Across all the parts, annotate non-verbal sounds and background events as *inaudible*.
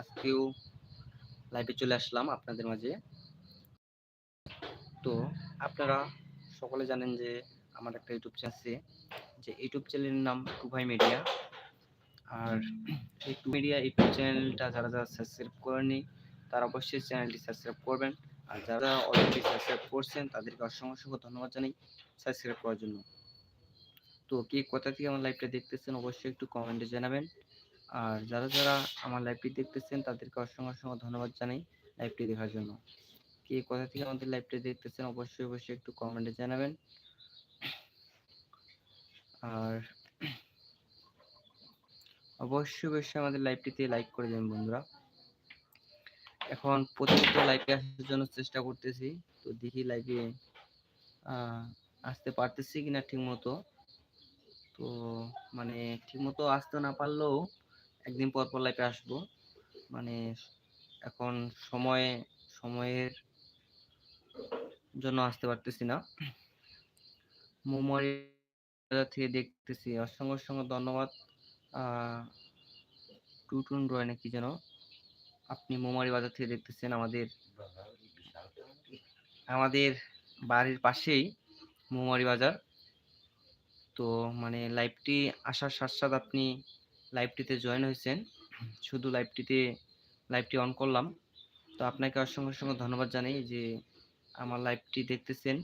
আজকেও লাইভে চলে আসলাম আপনাদের মাঝে। তো আপনারা সকলে জানেন যে আমার একটা ইউটিউব চ্যানেল আছে, যে ইউটিউব চ্যানেলের নাম টুভাই মিডিয়া আর এই টু মিডিয়া ইউটিউব চ্যানেলটা যারা যারা সাবস্ক্রাইব করেনি তারা অবশ্যই চ্যানেলটি সাবস্ক্রাইব করবেন। আর যারা অলরেডি সাবস্ক্রাইব করছেন, তাদেরকে অসংখ্য অসংখ্য ধন্যবাদ জানাই সাবস্ক্রাইব করার জন্য। তো কে কোথা থেকে আমার লাইভটা দেখতেছেন, অবশ্যই একটু কমেন্টে জানাবেন। আর যারা যারা আমার লাইভটি দেখতেছেন, তাদেরকে অসংখ্য অসংখ্য ধন্যবাদ জানাই লাইভটি দেখার জন্য। কে কোথা থেকে আমাদের লাইভটি দেখতেছেন, অবশ্যই অবশ্যই একটু কমেন্টে জানাবেন। আর অবশ্যই অবশ্যই আমাদের লাইভটিতে লাইক করে দেবেন বন্ধুরা। এখন প্রতিনিয়ত লাইভে আসার জন্য চেষ্টা করতেছি। তো দেখি লাইভে আসতে পারতেছি কিনা ঠিক মতো তো মানে ঠিক মতো আসতে না পারলেও একদিন পর পর লাইফে আসব। মানে এখন সময়ে, সময়ের জন্য আসতে পারতেছি না। মোমরি থেকে দেখতেছি। অসংখ্য অসংখ্য ধন্যবাদ। টুটুন রয় নাকি যেন? আপনি মোমারি বাজার থেকে দেখতেছেন আমাদের আমাদের বাড়ির পাশেই মোমারি বাজার। তো মানে লাইভটি আসার সাথে সাথে আপনি লাইভটিতে জয়েন হয়েছেন। শুধু লাইভটিতে লাইভটি অন করলাম। তো আপনাকে অসংখ্য অসংখ্য ধন্যবাদ জানাই যে আমার লাইভটি দেখতেছেন।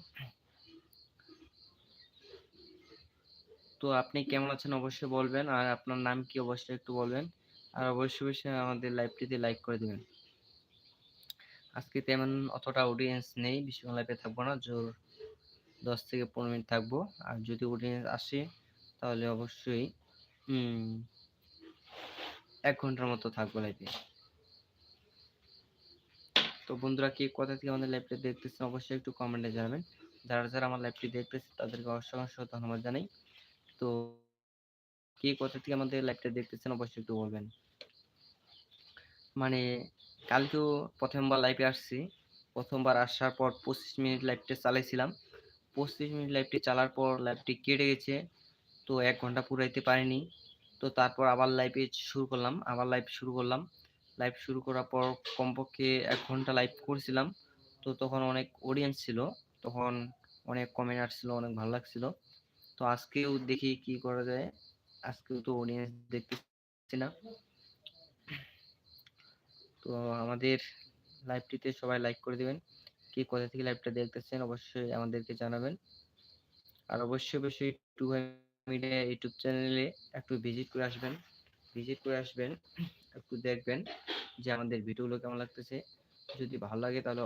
তো আপনি কেমন আছেন অবশ্যই বলবেন, আর আপনার নাম কি অবশ্যই একটু বলবেন। আর অবশ্যই অবশ্যই আমাদের লাইভটিতে লাইক করে দেবেন। আজকে তেমন অতটা অডিয়েন্স নেই বেশিক্ষণ লাইভে থাকব না, জোর দশ থেকে পনেরো মিনিট থাকব। আর যদি অডিয়েন্স আসে, তাহলে অবশ্যই এক ঘণ্টার মতো থাকব লাইভে তো বন্ধুরা, কে কোথা থেকে আমাদের লাইভটি দেখতেছেন অবশ্যই একটু কমেন্টে জানাবেন। যারা যারা আমার লাইভটি দেখতেছে তাদেরকে অসংখ্য ধন্যবাদ জানাই। তো কে কোথা থেকে আমাদের লাইভটা দেখতেছেন অবশ্যই একটু বলবেন। মানে কালকেও প্রথমবার লাইভে আসছি। প্রথমবার আসার পর পঁচিশ মিনিট লাইভটা চালাইছিলাম। পঁচিশ মিনিট লাইভটি চালার পর লাইভটি কেটে গেছে। তো এক ঘণ্টা পুরাইতে পারিনি। তো তারপর আবার লাইভে শুরু করলাম, আবার লাইভ শুরু করলাম। লাইভ শুরু করার পর কমপক্ষে এক ঘণ্টা লাইভ করছিলাম। তো তখন অনেক অডিয়েন্স ছিল, তখন অনেক কমেন্ট আসছিল অনেক ভালো লাগছিল। তো আজকেও দেখি কি করা যায়, আজকেও তো অডিয়েন্স দেখতেছি না। তো আমাদের লাইভটিতে সবাই লাইক করে দিবেন। কে কোথা থেকে লাইভটা দেখতেছেন অবশ্যই আমাদেরকে জানাবেন। আর অবশ্যই অবশ্যই টু মিডিয়া ইউটিউব চ্যানেলে একটু ভিজিট করে আসবেন। ভিজিট করে আসবেন, একটু দেখবেন যে আমাদের ভিডিওগুলো কেমন লাগতেছে। যদি ভালো লাগে তাহলে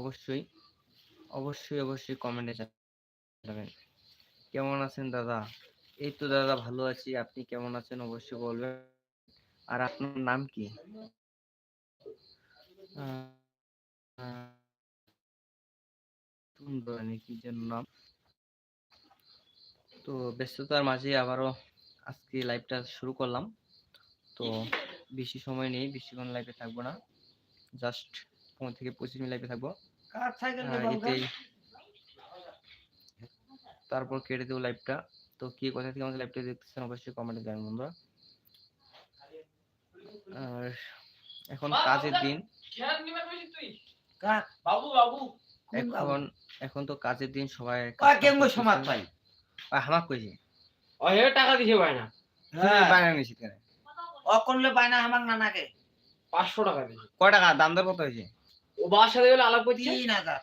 অবশ্যই অবশ্যই অবশ্যই কমেন্টে জানাবেন। কেমন আছেন দাদা? এই তো দাদা ভালো আছি, আপনি কেমন আছেন অবশ্যই বলবেন। আর আপনার নাম কি? নাম? তো ব্যস্ততার মাঝে আবারও আজকে লাইভটা শুরু করলাম। তো বেশি সময় নেই বেশিক্ষণ লাইভে থাকব না। জাস্ট পনেরো থেকে পঁচিশ মিনিট লাইভে থাকব। এতেই তারপর কেটে দেবো লাইভটা তো কে কোথা থেকে আমাদের লাইভটা দেখতেছেন অবশ্যই কমেন্টে জানান বন্ধুরা। আর এখন কাজের দিন। এখন এখন তো কাজের দিন সবাই সমাজ পাই হামাক কইছে ও হে টাকা দিছে ভাই না তুমি বানানো নিছিস কেন? ও করলে নানাকে? পাঁচশো টাকা দিছে। কয় টাকা? দাম দর কত হয়েছে ও বাবার সাথে গেলে আলাপ করছিস তিন হাজার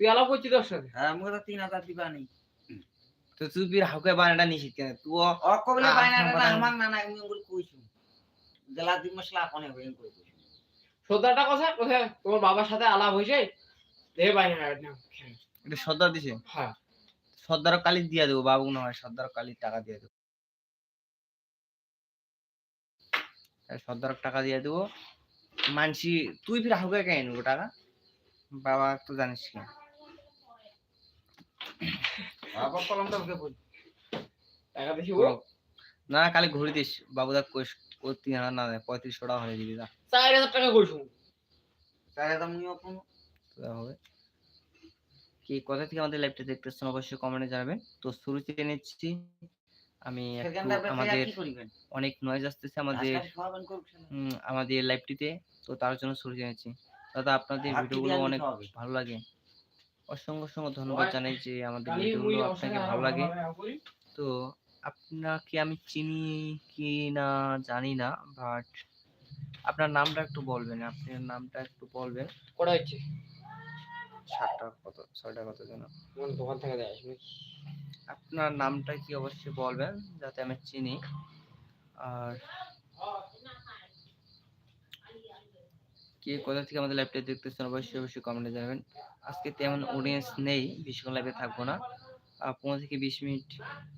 তুই আলাপ করছিস তোর সাথে হ্যাঁ আমাকে তো তিন হাজার দিবা নেই তো তুই হাউকে বানাটা নিছিস কেন? তুই ও করলে আ- পায় না আমার না নাম- আমার নানা এমনি করে কইছু গেলা দি মশলা কোনে হইন কই কইছু সত্তরটা কথা কোথায় তোমার বাবার সাথে আলাপ হয়েছে দেখে পাই না এটা সর্দার দিছে? হ্যাঁ সর্দার কালি দিয়ে দেবো বাবু না হয় সর্দার কালি টাকা দিয়ে দেবো। সর্দার টাকা দিয়ে দেবো। মানসি তুই ফির হাউকে কেন নেব টাকা? বাবা তো জানিস ও না কালি ঘুরি দিস। বাবু ও তিন হাজার না পঁয়ত্রিশশো টাকা হয়ে দিবি চার হাজার টাকা করছ মুই কোন তো হবে। কি কোথা থেকে আমাদের লাইভটা দেখতেছেন অবশ্যই কমেন্টে জানাবেন। তো শুরুতে নিচ্ছি। আমি আমাদের অনেক নয়েজ আসতেছে আমাদের আমাদের লাইভটিতে তো তার জন্য সরে জেনেছি দাদা আপনাদের ভিডিওগুলো অনেক ভালো লাগে। অসংখ্য অসংখ্য ধন্যবাদ জানাই যে আমাদের ভিডিওগুলো আপনাকে ভালো লাগে। তো আপনাকে আমি চিনি কি না জানি না বাট আপনার নামটা একটু বলবেন আপনার নামটা একটু বলবেন। হচ্ছে সাতটা কত ছয়টা কত যেন। দোকান থেকে দেয় আপনার নামটা কি অবশ্যই বলবেন যাতে আমি চিনি। আর কে কোথা থেকে আমাদের লাইভটা দেখতেছেন অবশ্যই অবশ্যই কমেন্টে জানাবেন। আজকে তেমন অডিয়েন্স নেই বেশিক্ষণ লাইভে থাকব না। আর পনেরো থেকে বিশ মিনিট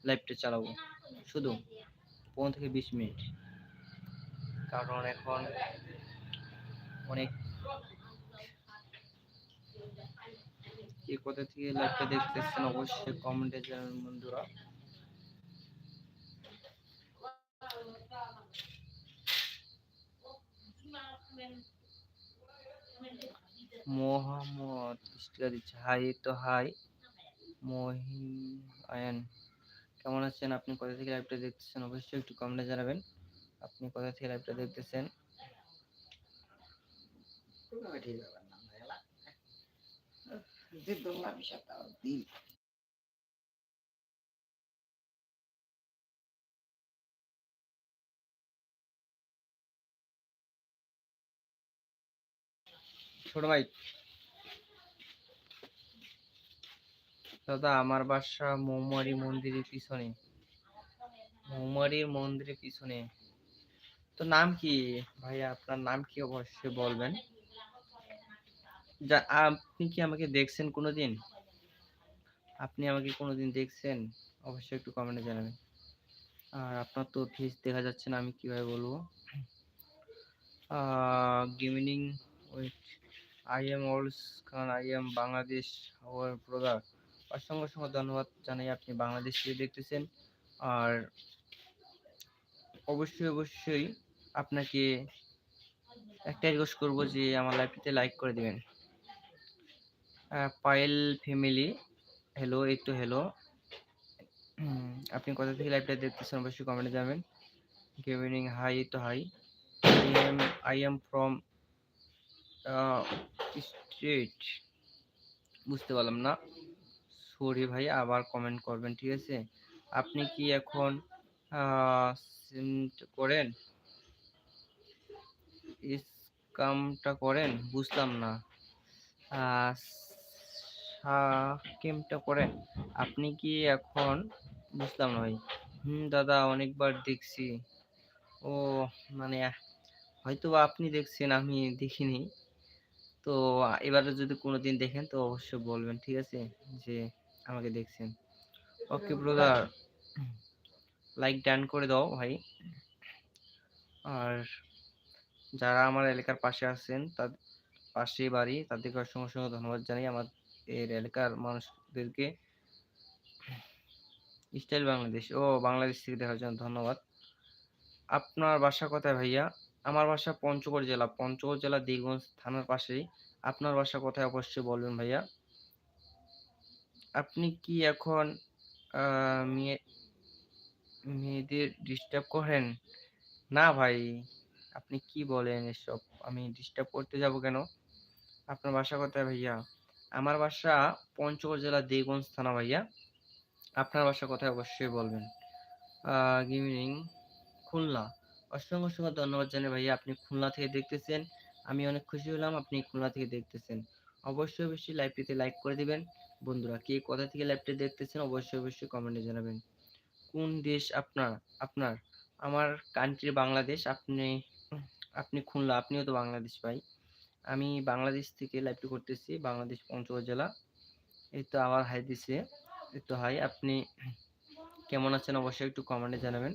লাইভটা চালাবো। শুধু পনেরো থেকে বিশ মিনিট। কারণ এখন অনেক কে কোথা থেকে লাইভটা দেখতেছেন? অবশ্যই কমেন্টে জানাবেন বন্ধুরা। মোহাম্মদ স্টিকার দিচ্ছে। হাই তো হাই মহিম, আয়ান, কেমন আছেন? আপনি কোথা থেকে লাইভটা দেখতেছেন? অবশ্যই একটু কমেন্টে জানাবেন। আপনি কোথা থেকে লাইভটা দেখতেছেন? ঠিক এলা। ভাই। দাদা, আমার বাসা মৌমারি মন্দিরের পিছনে। মৌমারির মন্দিরের পিছনে। তো নাম কি? ভাইয়া, আপনার নাম কি অবশ্যই বলবেন? যা, আপনি কি আমাকে দেখছেন কোনোদিন? আপনি আমাকে কোনোদিন দেখছেন? অবশ্যই একটু কমেন্টে জানাবেন। আর আপনার তো ফেস দেখা যাচ্ছে না, আমি কীভাবে বলব? গেমিং উইথ আই এম অলস Khan I am Bangladesh our অসংখ্য অসংখ্য ধন্যবাদ জানাই আপনি বাংলাদেশ থেকে দেখতেছেন। আর অবশ্যই অবশ্যই আপনাকে একটা রিকোয়েস্ট করব যে আমার লাইভটিতে লাইক করে দিবেন। পায়েল ফ্যামিলি হ্যালো এই তো হ্যালো আপনি কোথা থেকে লাইভটা দেখতেছেন অবশ্যই কমেন্টে যাবেন গেমিং হাই তো hi I am I am from street বুঝতে পারলাম না। সরি ভাই, আবার কমেন্ট করবেন, ঠিক আছে? আপনি কি এখন করেন? কামটা করেন? বুঝলাম না। কেমটা করেন আপনি কি এখন বুঝলাম না ভাই। হুম দাদা অনেকবার দেখছি। ও মানে হয়তো আপনি দেখছেন আমি দেখিনি। তো এবারে যদি কোনো দিন দেখেন তো অবশ্যই বলবেন ঠিক আছে? যে আমাকে দেখছেন। ওকে ব্রাদার লাইক ডান করে দাও ভাই। আর যারা আমার এলাকার পাশে আছেন তাদের পাশে বাড়ি তাদেরকে অসংখ্য অসংখ্য ধন্যবাদ জানাই। আমার এর এলাকার মানুষদেরকে স্টাইল বাংলাদেশ ও বাংলাদেশ থেকে দেখার জন্য ধন্যবাদ। আপনার বাসা কোথায় ভাইয়া? আমার বাসা পঞ্চগড় জেলা। পঞ্চগড় জেলা দিগঞ্জ থানার পাশেই। আপনার বাসা কোথায় অবশ্যই বলবেন ভাইয়া। আপনি কি এখন মেয়েদের ডিস্টার্ব করেন? না ভাই। আপনি কি বলেন এসব? আমি ডিস্টার্ব করতে যাব কেন? আপনার বাসা কোথায় ভাইয়া? আমার বাসা পঞ্চগড় জেলা দেগঞ্জ থানা ভাইয়া। আপনার বাসা কোথায় অবশ্যই বলবেন। গিমিং খুলনা। অসংখ্য অসংখ্য ধন্যবাদ জানাই ভাইয়া, আপনি খুলনা থেকে দেখতেছেন। আমি অনেক খুশি হলাম আপনি খুলনা থেকে দেখতেছেন। অবশ্যই অবশ্যই লাইভটিতে লাইক করে দিবেন। বন্ধুরা, কে কোথা থেকে লাইভটি দেখতেছেন অবশ্যই অবশ্যই কমেন্টে জানাবেন। কোন দেশ আপনার? আপনার? আমার কান্ট্রি বাংলাদেশ, আপনি আপনি খুলনা, আপনিও তো বাংলাদেশ ভাই। আমি বাংলাদেশ থেকে লাইভটি করতেছি, বাংলাদেশ পঞ্চগড় জেলা। এই তো আমার হাই দিছে। এই তো হাই আপনি কেমন আছেন অবশ্যই একটু কমেন্টে জানাবেন।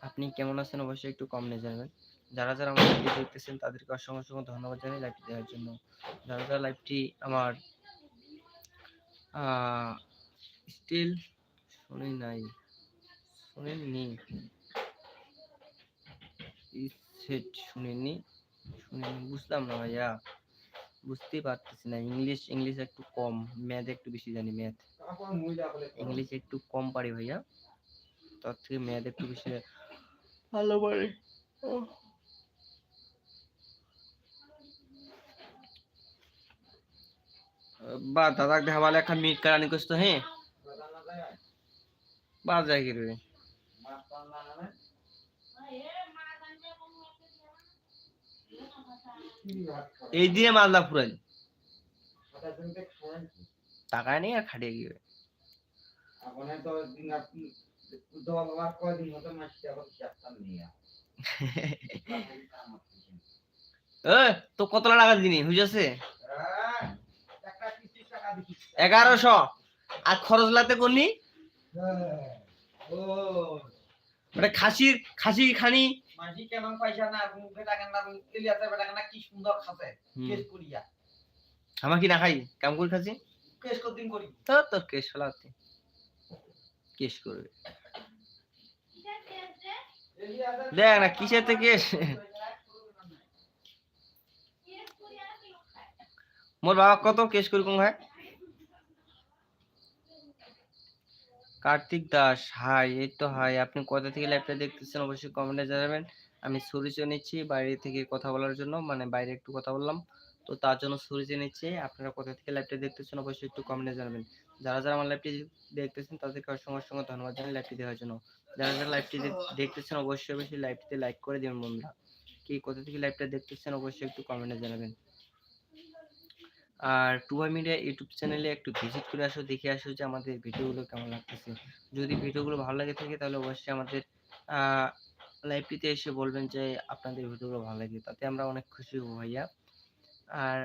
আপনি কেমন আছেন অবশ্যই একটু কমেন্টে জানাবেন। যারা যারা আমার লাইভটি দেখতেছেন, তাদেরকে অসংখ্য অসংখ্য ধন্যবাদ জানাই লাইভটি দেওয়ার জন্য। যারা যারা লাইভটি আমার স্টিল শুনি নাই, শুনেননি। সেট শুনেননি? বুঝলাম না ভাইয়া। বুঝতেই পারতেছি না, ইংলিশ ইংলিশ একটু কম, ম্যাথ একটু বেশি জানি ম্যাথ। ইংলিশ একটু কম পারি ভাইয়া, তার থেকে মেয়েদের একটু বেশি ভালো পারে। বা দাদাক দেখাবালে একটা মিট করছ হ্যাঁ? বা যায় কি রে এই দিয়ে মালদা ফুরাই টাকায় নেই আর খাটিয়ে গিয়ে *laughs* তো কত টাকা দিনি বুঝেছে এগারোশো। আর খরচ লাগতে করনি ওটা খাসির খাসি খানি মাঝি কেমন পয়সা না ইলিয়াসে বেটা কেনা কি সুন্দর হুম। কেস করিয়া। আমার কি না খাই? কাম করে কেস কদিন করি। তো তোর কেস ফেলাতে কেস করবে দেখ না কিসের থেকে কেস মোর বাবা কত কেস করি কোন ভাই? কার্তিক দাস হাই এই তো হাই। আপনি কোথা থেকে লাইভটা দেখতেছেন অবশ্যই কমেন্টে জানাবেন। আমি সরিচয় নিচ্ছি বাইরে থেকে কথা বলার জন্য মানে বাইরে একটু কথা বললাম। তো তার জন্য সরিচয় নিচ্ছি। আপনারা কোথা থেকে লাইভটা দেখতেছেন অবশ্যই একটু কমেন্টে জানাবেন। যারা যারা আমার লাইভটি দেখতেছেন তাদেরকে অসংখ্য অসংখ্য ধন্যবাদ জানাই লাইভটি দেওয়ার জন্য। যারা যারা লাইভটি দেখতেছেন অবশ্যই অবশ্যই লাইভটিতে লাইক করে দেবেন বন্ধুরা। কি কোথা থেকে লাইভটা দেখতেছেন অবশ্যই একটু কমেন্টে জানাবেন। আর টুবা মিডিয়া ইউটিউব চ্যানেলে একটু ভিজিট করে আসো, দেখে আসো যে আমাদের ভিডিওগুলো কেমন লাগতেছে। যদি ভিডিওগুলো ভালো লাগে থাকে তাহলে অবশ্যই আমাদের লাইভটিতে এসে বলবেন যে আপনাদের ভিডিওগুলো ভালো লাগে, তাতে আমরা অনেক খুশি হব ভাইয়া। আর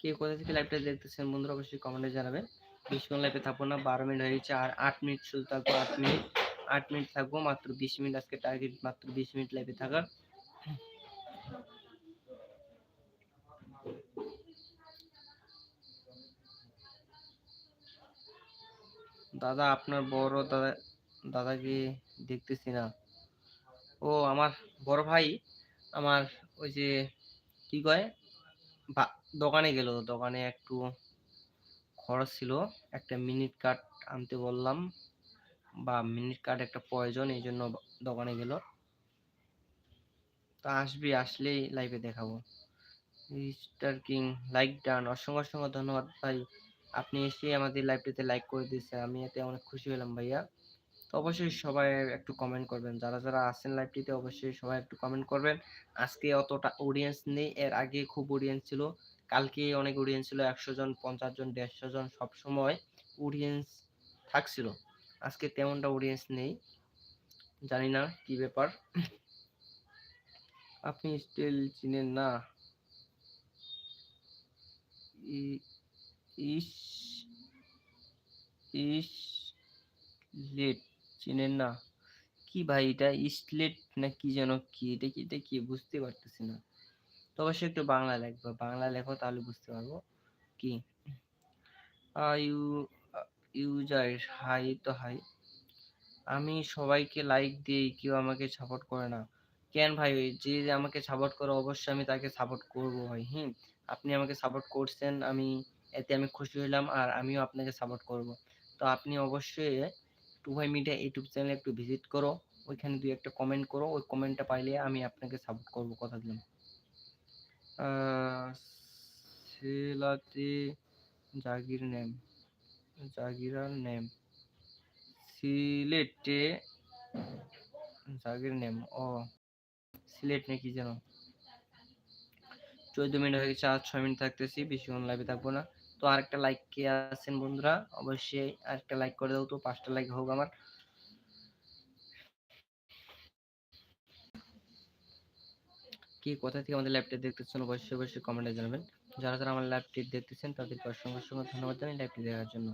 কে কোথা থেকে লাইভটা দেখতেছেন বন্ধুরা অবশ্যই কমেন্টে জানাবেন। বেশিক্ষণ লাইভে থাকব না, বারো মিনিট হয়ে গেছে, আর আট মিনিট শুধু থাকব, আট মিনিট আট মিনিট থাকব, মাত্র বিশ মিনিট, আজকে টার্গেট মাত্র বিশ মিনিট লাইভে থাকার। দাদা আপনার বড় দাদা, দাদাকে দেখতেছি না। ও আমার বড় ভাই আমার ওই যে কি কয়? দোকানে গেল। দোকানে একটু খরচ ছিল। একটা মিনিট কার্ড আনতে বললাম। বা, মিনিট কার্ড একটা প্রয়োজন, এই জন্য দোকানে গেল। তা আসবি, আসলেই লাইভে দেখাবো। মিস্টার কিং লাইক ডান অসংখ্য অসংখ্য ধন্যবাদ ভাই। আপনি এসে আমাদের লাইভটিতে লাইক করে দিয়েছেন, আমি এতে অনেক খুশি হলাম ভাইয়া। তো অবশ্যই সবাই একটু কমেন্ট করবেন, যারা যারা আছেন লাইভটিতে অবশ্যই সবাই একটু কমেন্ট করবেন। আজকে অতটা অডিয়েন্স নেই, এর আগে খুব অডিয়েন্স ছিল, কালকে অনেক অডিয়েন্স ছিল, একশো জন, পঞ্চাশ জন, দেড়শো জন, সব সময় অডিয়েন্স থাকছিল। আজকে তেমনটা অডিয়েন্স নেই, জানি না কি ব্যাপার। আপনি স্টিল চিনেন না? ইস ইস লেট, চিনেন না। কি ভাই এটা? ইসলেট না কি যেন কি? এটা কি এটা কি? বুঝতে পারতেছি না। তো অবশ্যই একটু বাংলা লেখবো। বাংলা লেখো তাহলে বুঝতে পারব। কি? ইউ ইউজার, হাই তো হাই। আমি সবাইকে লাইক দিই, কেউ আমাকে সাপোর্ট করে না। কেন ভাই? যে যে আমাকে সাপোর্ট করে, অবশ্যই আমি তাকে সাপোর্ট করব ভাই। হুম? আপনি আমাকে সাপোর্ট করছেন, আমি এতে আমি খুশি হলাম আর আমিও আপনাকে সাপোর্ট করব। তো আপনি অবশ্যই টু ভাই মিডিয়া ইউটিউব চ্যানেলে একটু ভিজিট করো, ওইখানে দুই একটা কমেন্ট করো, ওই কমেন্টটা পাইলে আমি আপনাকে সাপোর্ট করব কথা দিলাম। সেলাতে জাগির নেম, জাগিরার নেম, সিলেটে জাগির নেম, ও, সিলেট নাকি যেন? চোদ্দ মিনিট হয়ে গেছে আর ছয় মিনিট থাকতেছি, বেশিক্ষণ লাইভে থাকব না। তো আরেকটা লাইক কে আছেন বন্ধুরা? অবশ্যই আরেকটা লাইক করে দাও তো, পাঁচটা লাইক হোক আমার। কি, কোথা থেকে আমাদের লাইভটা দেখতেছেন অবশ্যই অবশ্যই কমেন্টে জানাবেন। যারা যারা আমার লাইভটি দেখতেছেন, তাদেরকে অসংখ্য অসংখ্য ধন্যবাদ জানাই লাইভটি দেখার জন্য।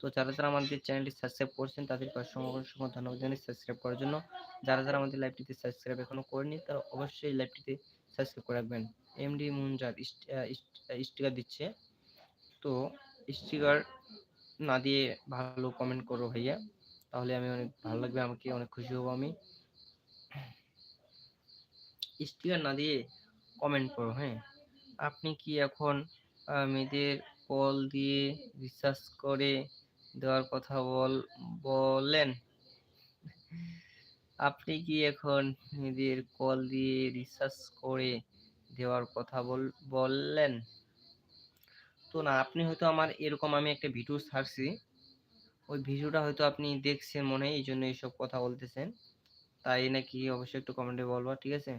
তো যারা যারা আমাদের চ্যানেলটি সাবস্ক্রাইব করছেন, তাদেরকে অসংখ্য অসংখ্য ধন্যবাদ জানাই সাবস্ক্রাইব করার জন্য। যারা যারা আমাদের লাইভটিতে সাবস্ক্রাইব এখনও করেনি তারা অবশ্যই লাইভটিতে সাবস্ক্রাইব করে রাখবেন। এমডি মুনজার স্টিকার দিচ্ছে। তো স্টিকার না দিয়ে ভালো কমেন্ট করো ভাইয়া। তাহলে আমি অনেক ভালো লাগবে, আমাকে অনেক খুশি হব আমি। স্টিকার না দিয়ে কমেন্ট করো হ্যাঁ? আপনি কি এখন মেয়েদের কল দিয়ে রিসার্চ করে দেওয়ার কথা বল বলেন আপনি কি এখন মেয়েদের কল দিয়ে রিসার্চ করে দেওয়ার কথা বল, বললেন? তো না, আপনি হয়তো আমার এরকম আমি একটা ভিডিও ছাড়ছি। ওই ভিডিওটা হয়তো আপনি দেখছেন মনে হয় এই জন্য এইসব কথা বলতেছেন। তাই নাকি অবশ্যই একটু কমেন্টে বলবা, ঠিক আছে?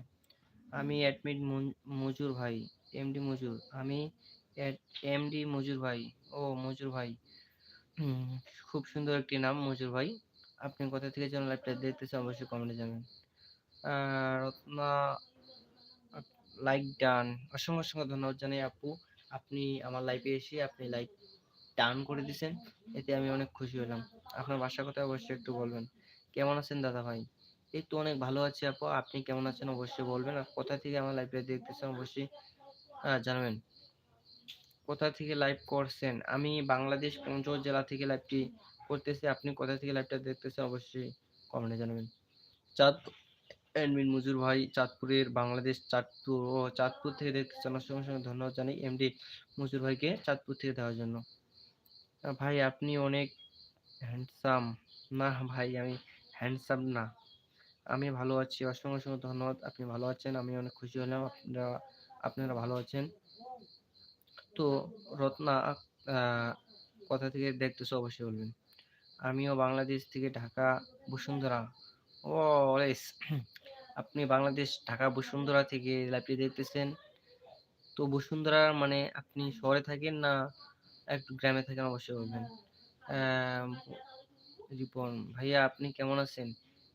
আমি অ্যাডমিট মজুর ভাই এমডি মজুর। আমি এমডি মজুর ভাই, ও মজুর ভাই। খুব সুন্দর একটি নাম, মজুর ভাই। আপনি কোথা থেকে যেন লাইভটা দেখতেছেন, অবশ্যই কমেন্টে জানাবেন। আর রত্না লাইক ডান অসংখ্য অসংখ্য ধন্যবাদ জানাই আপু। আপনি আমার লাইফে এসে আপনি লাইক ডান করে দিয়েছেন, এতে আমি অনেক খুশি হলাম। আপনার বাসার কথা অবশ্যই একটু বলবেন। কেমন আছেন দাদা ভাই? এই তো অনেক ভালো আছি আপু, আপনি কেমন আছেন অবশ্যই বলবেন। আর কোথা থেকে আমার লাইভটা দেখতেছেন অবশ্যই জানাবেন। কোথা থেকে লাইভ করছেন? আমি বাংলাদেশ পঞ্চগড় জেলা থেকে লাইভটি করতেছি। আপনি কোথা থেকে লাইভটা দেখতেছেন অবশ্যই কমেন্টে জানাবেন। চাঁদ এডমিন মজুর ভাই, চাঁদপুরের বাংলাদেশ চাঁদপুর ও চাঁদপুর থেকে দেখতেছেন সঙ্গে সঙ্গে ধন্যবাদ জানাই এমডি মজুর ভাইকে চাঁদপুর থেকে দেওয়ার জন্য। ভাই আপনি অনেক হ্যান্ডসাম না ভাই, আমি হ্যান্ডসাম না। আমি ভালো আছি অসংখ্য অসংখ্য ধন্যবাদ, আপনি ভালো আছেন, আমি অনেক খুশি হলাম, আপনারা আপনারা ভালো আছেন। তো রত্না কথা থেকে দেখতেছো অবশ্যই বলবেন। আমিও বাংলাদেশ থেকে ঢাকা, বসুন্ধরা। ও আপনি বাংলাদেশ, ঢাকা, বসুন্ধরা থেকে লাইভটি দেখতেছেন। তো বসুন্ধরা মানে আপনি শহরে থাকেন না একটু গ্রামে থাকেন অবশ্যই বলবেন? রিপন, ভাইয়া আপনি কেমন আছেন?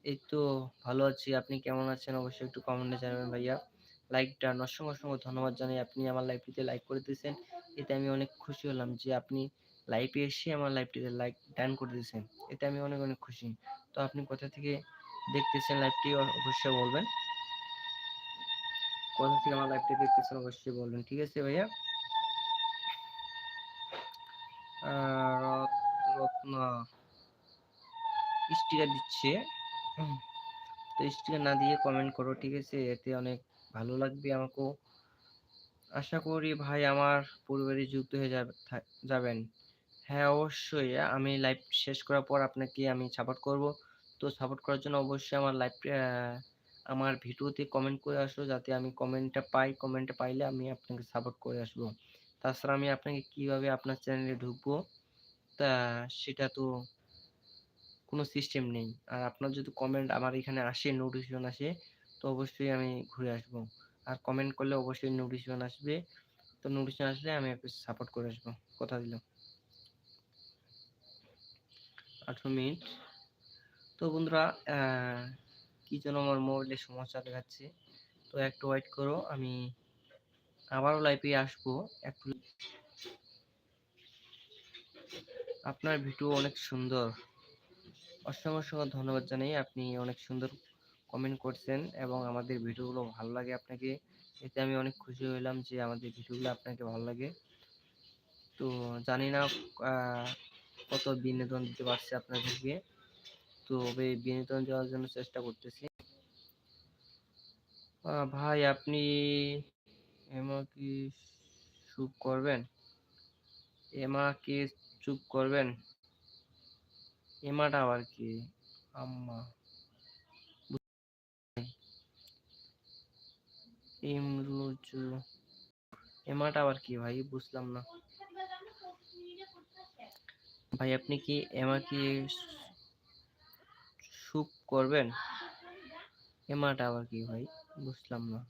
এই তো ভালো আছি, আপনি কেমন আছেন? অবশ্যই একটু কমেন্টে জানাবেন ভাইয়া। লাইক ডান অসংখ্য অসংখ্য ধন্যবাদ জানাই আপনি আমার লাইভটিতে লাইক করে দিয়েছেন এতে আমি অনেক খুশি হলাম যে আপনি লাইভে এসে আমার লাইভটিতে লাইক ডান করে দিয়েছেন। এতে আমি অনেক অনেক খুশি। তো আপনি কোথা থেকে দেখতেছেন লাইভটি অবশ্যই বলবেন। কোথা থেকে আমার লাইভটি দেখতেছেন অবশ্যই বলবেন ঠিক আছে ভাইয়া? রত্না স্টিকার দিচ্ছে। তো স্টিকার না দিয়ে কমেন্ট করো ঠিক আছে? এতে অনেক ভালো লাগবে আমাকেও। আশা করি ভাই আমার পরিবারে যুক্ত হয়ে যাবেন। হ্যাঁ অবশ্যই আমি লাইভ শেষ করার পর আপনাকে আমি সাপোর্ট করব। তো সাপোর্ট করার জন্য অবশ্যই আমার লাইভ আমার ভিডিওতে কমেন্ট করে আসো যাতে আমি কমেন্টটা পাই। কমেন্টটা পাইলে আমি আপনাকে সাপোর্ট করে আসব। তাছাড়া আমি আপনাকে কীভাবে আপনার চ্যানেলে ঢুকবো, তা সেটা তো কোনো সিস্টেম নেই। আর আপনার যদি কমেন্ট আমার এখানে আসে নোটিফিকেশন আসে, তো অবশ্যই আমি ঘুরে আসব। আর কমেন্ট করলে অবশ্যই নোটিফিকেশন আসবে। তো নোটিফিকেশন আসলে আমি সাপোর্ট করে আসব। কথা দিলাম। আঠারো মিনিট। তো বন্ধুরা কি যেন আমার মোবাইলে সমস্যা দেখাচ্ছে তো একটু ওয়েট করো, আমি আবারও লাইভে আসব। একটু আপনার ভিডিও অনেক সুন্দর। অসংখ্য অসংখ্য ধন্যবাদ জানাই, আপনি অনেক সুন্দর কমেন্ট করছেন এবং আমাদের ভিডিওগুলো ভালো লাগে আপনাকে। এতে আমি অনেক খুশি হলাম যে আমাদের ভিডিওগুলো আপনাকে ভালো লাগে। তো জানি না কত বিনোদন দিতে পারছি আপনাদেরকে। তবে বিনোদন দেওয়ার জন্য চেষ্টা করতেছি। ভাই, আপনি এমা কি চুপ করবেন? এমা কি চুপ করবেন? এমাটা আবার কি? আম্মা। ইমরুজু। এমাটা আবার কি ভাই? বুঝলাম না। ভাই, আপনি কি এমা কি করবেন? এমাটা আবার কি ভাই? বুঝলাম না।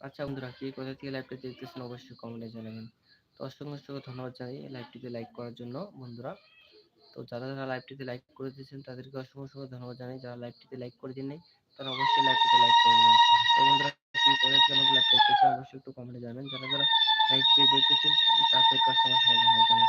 আচ্ছা বন্ধুরা, কি কোথা থেকে লাইভটা দেখতেছেন অবশ্যই কমেন্টে জানাবেন। তো অসংখ্য অসংখ্য ধন্যবাদ জানাই লাইভটিতে লাইক করার জন্য বন্ধুরা। তো যারা যারা লাইভটিতে লাইক করে দিয়েছেন, তাদেরকে অসংখ্য অসংখ্য ধন্যবাদ জানাই। যারা লাইভটিতে লাইক করে দিন নাই তারা অবশ্যই লাইভটিতে লাইক করে দিবেন তো বন্ধুরা, কি কোথা থেকে আমাদের লাইভ দেখতেছেন অবশ্যই একটু কমেন্টে জানাবেন। যারা যারা লাইভটি দেখতেছেন, তাদের কাছে আমার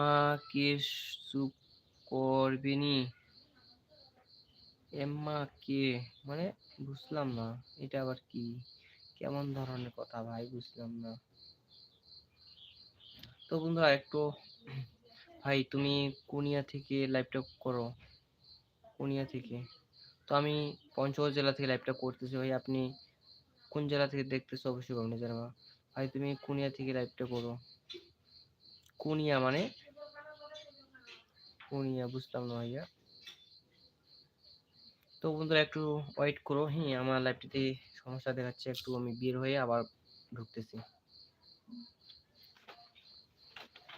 ধন্যবাদ জানাই এমা কি চুপ করবিনি এম্মা কে মানে বুঝলাম না, এটা আবার কি? কেমন ধরনের কথা ভাই, বুঝলাম না। তো বন্ধুরা, একটু ভাই, তুমি কোনিয়া থেকে লাইভটা করো। কোনিয়া থেকে। তো আমি পঞ্চগড় জেলা থেকে লাইভটা করতেছি ভাই, আপনি কোন জেলা থেকে দেখতেছো অবশ্যই কমেন্টে জানাবা। ভাই, তুমি কোনিয়া থেকে লাইভটা করো। কোনিয়া মানে কোনিয়া বুঝলাম না ভাইয়া। তো বন্ধুরা, একটু ওয়েট করো হ্যাঁ আমার লাইভটিতে সমস্যা দেখাচ্ছে, একটু আমি বের হয়ে আবার ঢুকতেছি।